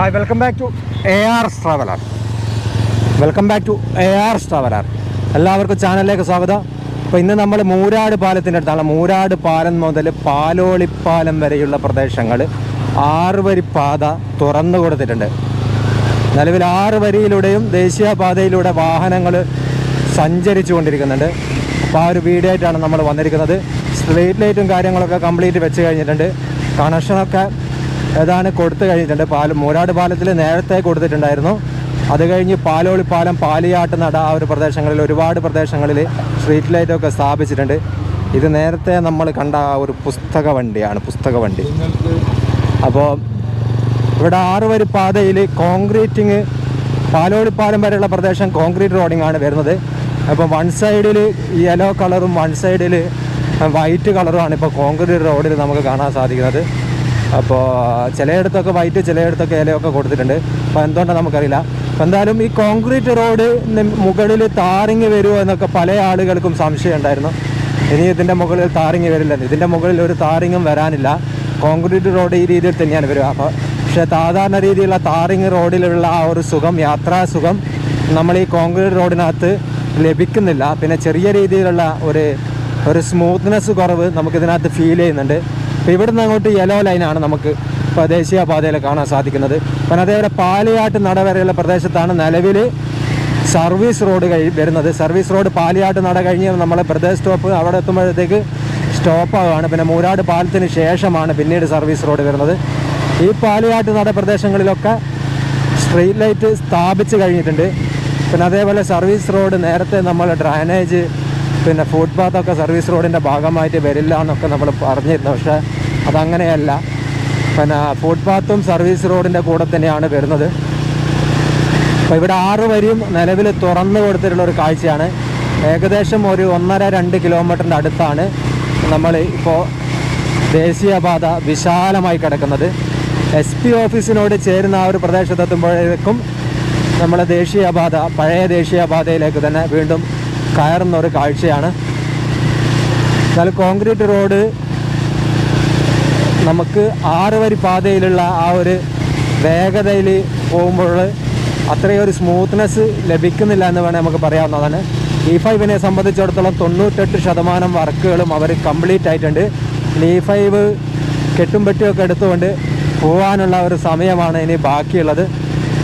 Hi welcome back to A R traveller welcome back to A R traveller എല്ലാവർക്കും ചാനലിലേക്ക് സ്വാഗതം. അപ്പോൾ ഇന്ന് നമ്മൾ മൂരാട് പാലത്തിന്റെ അടുത്താണ്. മൂരാട് പാലം മുതൽ പാലോളിപ്പാലം വരെയുള്ള പ്രദേശങ്ങൾ ആറുവരി പാത തുറന്നു കൊടുത്തിട്ടുണ്ട്. നിലവിൽ ആറ് വരിയിലൂടെയും ദേശീയപാതയിലൂടെ വാഹനങ്ങൾ സഞ്ചരിച്ചു കൊണ്ടിരിക്കുന്നുണ്ട്. അപ്പോൾ ആ ഒരു വീഡിയോ ആയിട്ടാണ് നമ്മൾ വന്നിരിക്കുന്നത്. സ്ട്രീറ്റ് ലൈറ്റും കാര്യങ്ങളൊക്കെ കംപ്ലീറ്റ് വെച്ച് കഴിഞ്ഞിട്ടുണ്ട്. കണക്ഷനൊക്കെ ഏതാണ് കൊടുത്തു കഴിഞ്ഞിട്ടുണ്ട്? പാലം മൂരാട് പാലത്തിൽ നേരത്തെ കൊടുത്തിട്ടുണ്ടായിരുന്നു. അത് കഴിഞ്ഞ് പാലോളി പാലം പാലിയാട്ട് നട ആ ഒരു പ്രദേശങ്ങളിൽ ഒരുപാട് പ്രദേശങ്ങളിൽ സ്ട്രീറ്റ് ലൈറ്റൊക്കെ സ്ഥാപിച്ചിട്ടുണ്ട്. ഇത് നേരത്തെ നമ്മൾ കണ്ട ആ ഒരു പുസ്തക വണ്ടിയാണ് പുസ്തക വണ്ടി. അപ്പോൾ ഇവിടെ ആറ് വരി പാതയിൽ കോൺക്രീറ്റിങ് പാലോളിപ്പാലം വരെയുള്ള പ്രദേശം കോൺക്രീറ്റ് റോഡിംഗ് ആണ് വരുന്നത്. അപ്പോൾ വൺ സൈഡിൽ യെല്ലോ കളറും വൺ സൈഡിൽ വൈറ്റ് കളറുമാണ് ഇപ്പോൾ കോൺക്രീറ്റ് റോഡിൽ നമുക്ക് കാണാൻ സാധിക്കുന്നത്. അപ്പോൾ ചിലയിടത്തൊക്കെ വൈറ്റ് ചിലയിടത്തൊക്കെ ഇലയൊക്കെ കൊടുത്തിട്ടുണ്ട്. അപ്പോൾ എന്തുകൊണ്ടാണ് നമുക്കറിയില്ല. അപ്പോൾ എന്തായാലും ഈ കോൺക്രീറ്റ് റോഡ് മുകളിൽ താറിങ്ങി വരുമോ എന്നൊക്കെ പല ആളുകൾക്കും സംശയം ഉണ്ടായിരുന്നു. ഇനി ഇതിന്റെ മുകളിൽ താറിങ്ങി വരില്ല ഇതിന്റെ മുകളിൽ ഒരു താറിങ്ങും വരാനില്ല. കോൺക്രീറ്റ് റോഡ് ഈ രീതിയിൽ തന്നെയാണ് വരിക. അപ്പോൾ പക്ഷേ സാധാരണ രീതിയിലുള്ള താറിങ് റോഡിലുള്ള ആ ഒരു സുഖം യാത്രാ സുഖം നമ്മൾ ഈ കോൺക്രീറ്റ് റോഡിനകത്ത് ലഭിക്കുന്നില്ല. പിന്നെ ചെറിയ രീതിയിലുള്ള ഒരു ഒരു സ്മൂത്ത്നെസ് കുറവ് നമുക്കിതിനകത്ത് ഫീൽ ചെയ്യുന്നുണ്ട്. അപ്പോൾ ഇവിടുന്ന് അങ്ങോട്ട് യെലോ ലൈനാണ് നമുക്ക് ഇപ്പോൾ ദേശീയപാതയിൽ കാണാൻ സാധിക്കുന്നത്. പിന്നെ അതേപോലെ പാലിയാട്ട് നട വരെയുള്ള പ്രദേശത്താണ് നിലവിൽ സർവീസ് റോഡ് കഴി വരുന്നത്. സർവീസ് റോഡ് പാലിയാട്ട് നട കഴിഞ്ഞ് നമ്മളെ പ്രദേശ സ്റ്റോപ്പ് അവിടെ എത്തുമ്പോഴത്തേക്ക് സ്റ്റോപ്പ് ആവുകയാണ്. പിന്നെ മൂരാട് പാലത്തിന് ശേഷമാണ് പിന്നീട് സർവീസ് റോഡ് വരുന്നത്. ഈ പാലിയാട്ട് നട പ്രദേശങ്ങളിലൊക്കെ സ്ട്രീറ്റ് ലൈറ്റ് സ്ഥാപിച്ച് കഴിഞ്ഞിട്ടുണ്ട്. പിന്നെ അതേപോലെ സർവീസ് റോഡ് നേരത്തെ നമ്മൾ ഡ്രൈനേജ് പിന്നെ ഫുട്പാത്തൊക്കെ സർവീസ് റോഡിന്റെ ഭാഗമായിട്ട് വരില്ല എന്നൊക്കെ നമ്മൾ പറഞ്ഞിരുന്നു. പക്ഷേ അതങ്ങനെയല്ല. പിന്നെ ഫുട്പാത്തും സർവീസ് റോഡിന്റെ കൂടെ തന്നെയാണ് വരുന്നത്. അപ്പോൾ ഇവിടെ ആറ് വരിയും നിലവിൽ തുറന്നു കൊടുത്തിട്ടുള്ള ഒരു കാഴ്ചയാണ്. ഏകദേശം ഒരു ഒന്നര രണ്ട് കിലോമീറ്ററിന്റെ അടുത്താണ് നമ്മൾ ഇപ്പോൾ ദേശീയപാത വിശാലമായി കിടക്കുന്നത്. എസ് പി ഓഫീസിനോട് ചേരുന്ന ആ ഒരു പ്രദേശത്തെത്തുമ്പോഴേക്കും നമ്മളെ ദേശീയപാത പഴയ ദേശീയപാതയിലേക്ക് തന്നെ വീണ്ടും കയറുന്ന ഒരു കാഴ്ചയാണ്. എന്നാൽ കോൺക്രീറ്റ് റോഡ് നമുക്ക് ആറ് വരി പാതയിലുള്ള ആ ഒരു വേഗതയിൽ പോകുമ്പോൾ അത്രയും ഒരു സ്മൂത്ത്നെസ് ലഭിക്കുന്നില്ല എന്ന് വേണേൽ നമുക്ക് പറയാവുന്നതാണ്. ഇ ഫൈവിനെ സംബന്ധിച്ചിടത്തോളം തൊണ്ണൂറ്റെട്ട് ശതമാനം വർക്കുകളും അവർ കംപ്ലീറ്റ് ആയിട്ടുണ്ട്. ഇ ഫൈവ് കെട്ടും പെട്ടിയൊക്കെ എടുത്തുകൊണ്ട് പോകാനുള്ള ഒരു സമയമാണ് ഇനി ബാക്കിയുള്ളത്.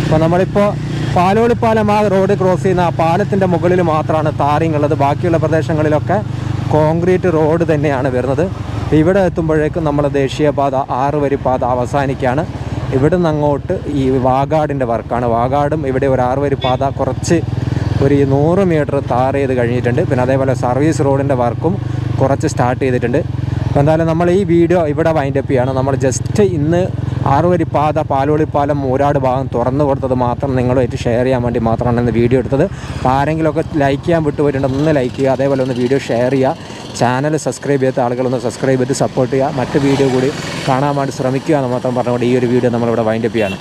അപ്പോൾ നമ്മളിപ്പോൾ പാലോളിപ്പാലം ആ റോഡ് ക്രോസ് ചെയ്യുന്ന ആ പാലത്തിന്റെ മുകളിൽ മാത്രമാണ് താറിങ് ഉള്ളത് ബാക്കിയുള്ള പ്രദേശങ്ങളിലൊക്കെ കോൺക്രീറ്റ് റോഡ് തന്നെയാണ് വരുന്നത്. ഇവിടെ എത്തുമ്പോഴേക്കും നമ്മൾ ദേശീയപാത ആറ് വരി പാത അവസാനിക്കുകയാണ് ഇവിടെ നിന്ന് അങ്ങോട്ട് ഈ വാഗാടിന്റെ വർക്കാണ്. വാഗാടും ഇവിടെ ഒരു ആറ് വരി പാത കുറച്ച് ഒരു നൂറ് മീറ്റർ താർ ചെയ്ത് കഴിഞ്ഞിട്ടുണ്ട്. പിന്നെ അതേപോലെ സർവീസ് റോഡിന്റെ വർക്കും കുറച്ച് സ്റ്റാർട്ട് ചെയ്തിട്ടുണ്ട്. എന്തായാലും നമ്മൾ ഈ വീഡിയോ ഇവിടെ വൈൻഡപ്പ് ചെയ്യാണ്. നമ്മൾ ജസ്റ്റ് ഇന്ന് ആറുവരി പാത പാലോളിപ്പാലം മൂരാട് ഭാഗം തുറന്നു കൊടുത്തത് മാത്രം നിങ്ങളുമായിട്ട് ഷെയർ ചെയ്യാൻ വേണ്ടി മാത്രമാണ് ഇന്ന് വീഡിയോ എടുത്തത്. അപ്പോൾ ആരെങ്കിലുമൊക്കെ ലൈക്ക് ചെയ്യാൻ വിട്ടുപോയിട്ടുണ്ടെങ്കിൽ ഒന്ന് ലൈക്ക് ചെയ്യുക അതേപോലെ ഒന്ന് വീഡിയോ ഷെയർ ചെയ്യുക. ചാനൽ സബ്സ്ക്രൈബ് ചെയ്യാത്ത ആളുകളൊന്ന് സബ്സ്ക്രൈബ് ചെയ്ത് സപ്പോർട്ട് ചെയ്യുക. മറ്റ് വീഡിയോ കൂടി കാണാൻ വേണ്ടി ശ്രമിക്കുക എന്ന് മാത്രം പറഞ്ഞുകൊണ്ട് ഈ ഒരു വീഡിയോ നമ്മളിവിടെ വൈൻഡപ്പ് ചെയ്യാണ്.